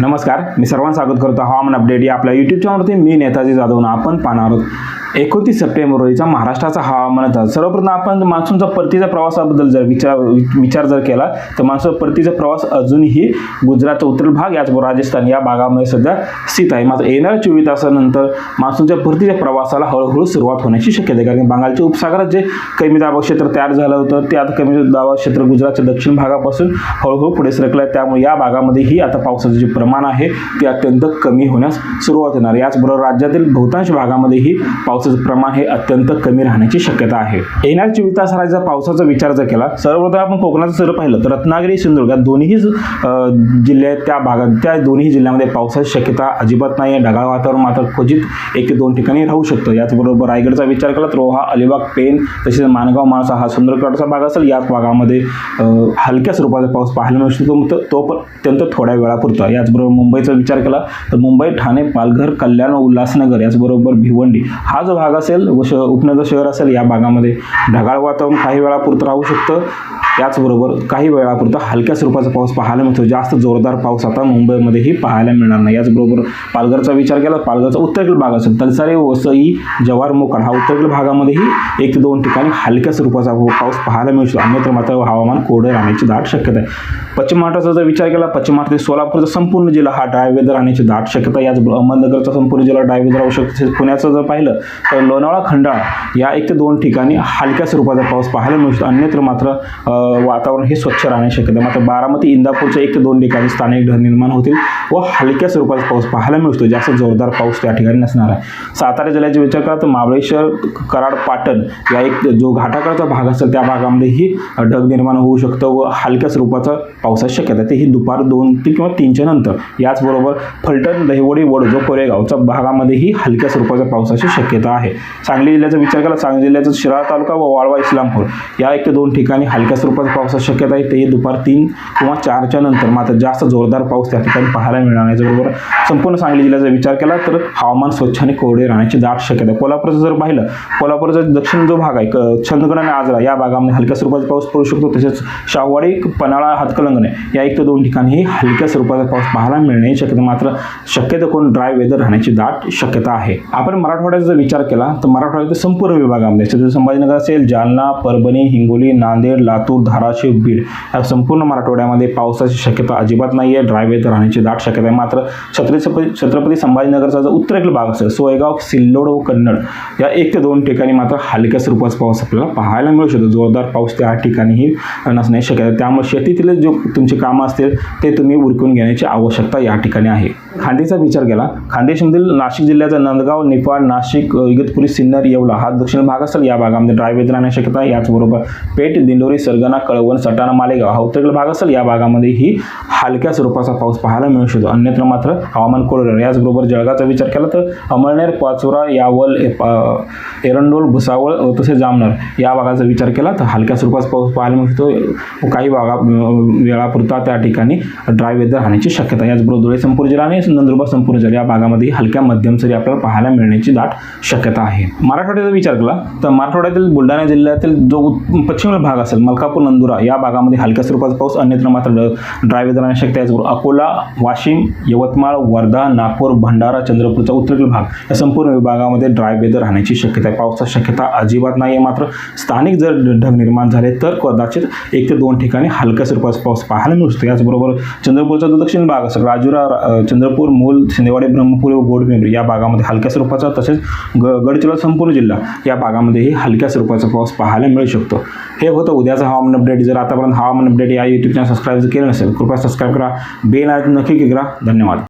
नमस्कार मी सर्वांना स्वागत करतो. हवामान अपडेट या आपल्या युट्यूब चॅनलवरती मी नेताजी जाधव आपण पाहणार आहोत. एकोणतीस सप्टेंबर रोजीचा महाराष्ट्राचा हवामान अंदाज सर्वप्रथम आपण मान्सूनचा परतीचा प्रवासाबद्दल जर विचार विचार जर केला तर मान्सून परतीचा प्रवास अजूनही गुजरातचा उत्तर भाग याचबरोबर राजस्थान या भागामध्ये सध्या स्थित आहे. मात्र येणाऱ्या चोवीस तासानंतर मान्सूनच्या परतीच्या प्रवासाला हळूहळू सुरुवात होण्याची शक्यता आहे. कारण बंगालच्या उपसागरात जे कमी दाबा क्षेत्र तयार झालं होतं ते आता कमी दाबा क्षेत्र गुजरातच्या दक्षिण भागापासून हळूहळू पुढे सरकलं आहे त्यामुळे या भागामध्येही आता पावसाचं जे प्रमाण प्रमाण आहे ते अत्यंत कमी होण्यास सुरुवात होणार याचबरोबर राज्यातील बहुतांश भागामध्येही पावसाचं प्रमाण हे अत्यंत कमी राहण्याची शक्यता आहे. येणाऱ्या चोवीस तास पावसाचा विचार जर केला सर्वप्रथम आपण कोकणाचं सर पाहिलं तर रत्नागिरी सिंधुदुर्ग या दोन्ही जिल्हे आहेत त्या भागात त्या दोन्ही जिल्ह्यामध्ये पावसाची शक्यता अजिबात नाही आहे ढगाळ वातावरण मात्र क्वचित एक दोन ठिकाणी राहू शकतं. याचबरोबर रायगडचा विचार केला तर रोहा अलिबाग पेन तसेच माणगाव माणसा हा सुंदरगडचा भाग असेल. याच भागामध्ये हलक्या स्वरूपाचा पाऊस पाहायला मिळू शकतो. तो- पण अत्यंत थोड्या वेळापुरता. त्याचबरोबर मुंबईचा विचार केला तर मुंबई ठाणे पालघर कल्याण उल्हासनगर याचबरोबर भिवंडी हा जो भाग असेल व श उपनगर शहर असेल या भागामध्ये ढगाळ वातावरण काही वेळापुरतं राहू शकतं. याचबरोबर काही वेळापुरता हलक्या स्वरूपाचा पाऊस पाहायला मिळतो. जास्त जोरदार पाऊस आता मुंबईमध्येही पाहायला मिळणार नाही. याचबरोबर पालघरचा विचार केला पालघरचा उत्तरेकडील भाग असेल तलसारे वसई जव्हार मोकाड हा उत्तरेकडील भागामध्येही एक ते दोन ठिकाणी हलक्या स्वरूपाचा पाऊस पाहायला मिळू शकतो अन्यत्र मात्र हवामान कोरडं राहण्याची दाट शक्यता आहे. पश्चिम महाराष्ट्राचा जर विचार केला पश्चिम महाराष्ट्र सोलापूरचा संपूर्ण जिल्हा हा ड्राय वेदर राहण्याची दाट शक्यता याचबरोबर अहमदनगरचा संपूर्ण जिल्हा ड्राय वेदर राहू शकतो. पुण्याचं जर पाहिलं तर लोणावळा खंडाळा या एक ते दोन ठिकाणी हलक्या स्वरूपाचा पाऊस पाहायला मिळू शकतो अन्यत्र मात्र वातावरण हे स्वच्छ राहण्याची शक्यता. आहे. मात्र बारामती इंदापूरच्या एक ते दोन ठिकाणी स्थानिक ढग निर्माण होतील व हलक्या स्वरूपाचा पाऊस पाहायला मिळतो जास्त जोरदार पाऊस त्या ठिकाणी नसणार आहे. सातारा जिल्ह्याचा विचार करा तर महाबळेश्वर कराड पाटण या एक जो घाटाकडचा भाग असेल त्या भागामध्येही ढग निर्माण होऊ शकतं व हलक्या स्वरूपाचा पावसाची शक्यता आहे. ते ही दुपार दोन ते किंवा तीनच्या नंतर. याचबरोबर फलटण दहिवडी वड जो कोरेगावच्या भागामध्येही हलक्या स्वरूपाच्या पावसाची शक्यता आहे. सांगली जिल्ह्याचा विचार केला सांगली जिल्ह्याचा शिराळा तालुका व वाळवा इस्लामपूर या एक ते दोन ठिकाणी हलक्या स्वरूपाचा पावसाची शक्यता आहे ते दुपार तीन किंवा चारच्या नंतर. मात्र जास्त जोरदार पाऊस त्या ठिकाणी पाहायला मिळणार नाही. बरोबर संपूर्ण सांगली जिल्ह्याचा विचार केला तर हवामान स्वच्छ आणि कोरडे राहण्याची दाट शक्यता आहे. कोल्हापूरचं जर पाहिलं कोल्हापूरचा दक्षिण जो भाग आहे छंदगड आणि आजरा या भागामध्ये हलक्या स्वरूपाचा पाऊस पडू शकतो. तसेच शाहवाडी पन्हाळा हातकलंगणे या एक ते दोन ठिकाणी हलक्या स्वरूपाचा पाऊस पाहायला मिळण्याची शक्यता मात्र शक्यतो कोण ड्राय वेदर राहण्याची दाट शक्यता आहे. आपण मराठवाड्याचा जर विचार केला तर मराठवाड्याच्या संपूर्ण विभागामध्ये संभाजीनगर असेल जालना परभणी हिंगोली नांदेड लातूर धाराशिव बीड या संपूर्ण मराठवाड्यामध्ये पावसाची शक्यता अजिबात नाही आहे ड्राय वेदर राहण्याची दाट शक्यता आहे. मात्र छत्रपती छत्रपती संभाजीनगरचा जो उत्तरेकडील भाग असेल सोयगाव सिल्लोड व कन्नड या एक ते दोन ठिकाणी मात्र हलक्या स्वरूपाचा पाऊस आपल्याला पाहायला मिळू शकतो. जोरदार पाऊस त्या ठिकाणीही नसण्याची शक्यता आहे. त्यामुळे शेतीतील जो तुमची कामं असतील ते तुम्ही उरकून घेण्याची आवश्यकता या ठिकाणी आहे. खांदेचा विचार केला. खानदेशमधील नाशिक जिल्ह्याचा नंदगाव नेपाळ नाशिक इगतपुरी सिन्नर येवला हा दक्षिण भाग असेल. या भागामध्ये ड्राय वेदर राहण्याची शक्यता याचबरोबर पेठ दिंडोरी सरगणा कळवण सटाणा मालेगाव हा उत्तरेकडील भाग असेल या भागामध्ये ही हलक्या स्वरूपाचा पाऊस पाहायला मिळू शकतो. अन्यत्र मात्र हवामान कोरडे राहील. याचबरोबर जळगावचा विचार केला तर अमळनेर पाचोरा यावल एरंडोल भुसावळ तसेच जामनर या भागाचा विचार केला तर हलक्या स्वरूपाचा पाऊस पाहायला मिळू शकतो. काही भागा वेळापुरता त्या ठिकाणी ड्राय वेदर राहण्याची शक्यता याचबरोबर धुळे संपूर्ण जिल्हा आणि नंदुरबार संपूर्ण जिल्हा या भागामध्ये हलक्या मध्यम सरी आपल्याला पाहायला मिळण्याची दाट शक्यता आहे. मराठवाड्याचा विचार केला तर मराठवाड्यातील बुलढाणा जिल्ह्यातील जो पश्चिम भाग असेल मलकापूर नंदुरा या भागामध्ये हलक्या स्वरूपाचा पाऊस अन्यत्र मात्र ड्राय वेदर राहण्याची शक्यता याचबरोबर अकोला वाशिम यवतमाळ वर्धा नागपूर भंडारा चंद्रपूरचा उत्तरेकडील भाग या संपूर्ण विभागामध्ये ड्राय वेदर राहण्याची शक्यता आहे. पावसाची शक्यता अजिबात नाही आहे. मात्र स्थानिक जर ढग निर्माण झाले तर कदाचित एक ते दोन ठिकाणी हलक्या स्वरूपाचा पाऊस पाहायला मिळू शकतो याचबरोबर चंद्रपूरचा जो दक्षिण भाग असेल राजुरा चंद्रपूर मूल शिंदेवाडी ब्रह्मपूर व गोडमेंढरी या भागामध्ये हलक्या स्वरूपाचा तसेच ग गडचिरोली संपूर्ण जिल्हा या भागामध्येही हलक्या स्वरूपाचा पाऊस पाहायला मिळू शकतो. हे होतं उद्याचं हवामान. अपडेट जर आतापर्यंत हवामान अपडेट या यूट्यूब चॅनल सबस्क्राईब केलं नसेल कृपया सबस्क्राईब करा. बेल आयकॉन नक्की करा. धन्यवाद.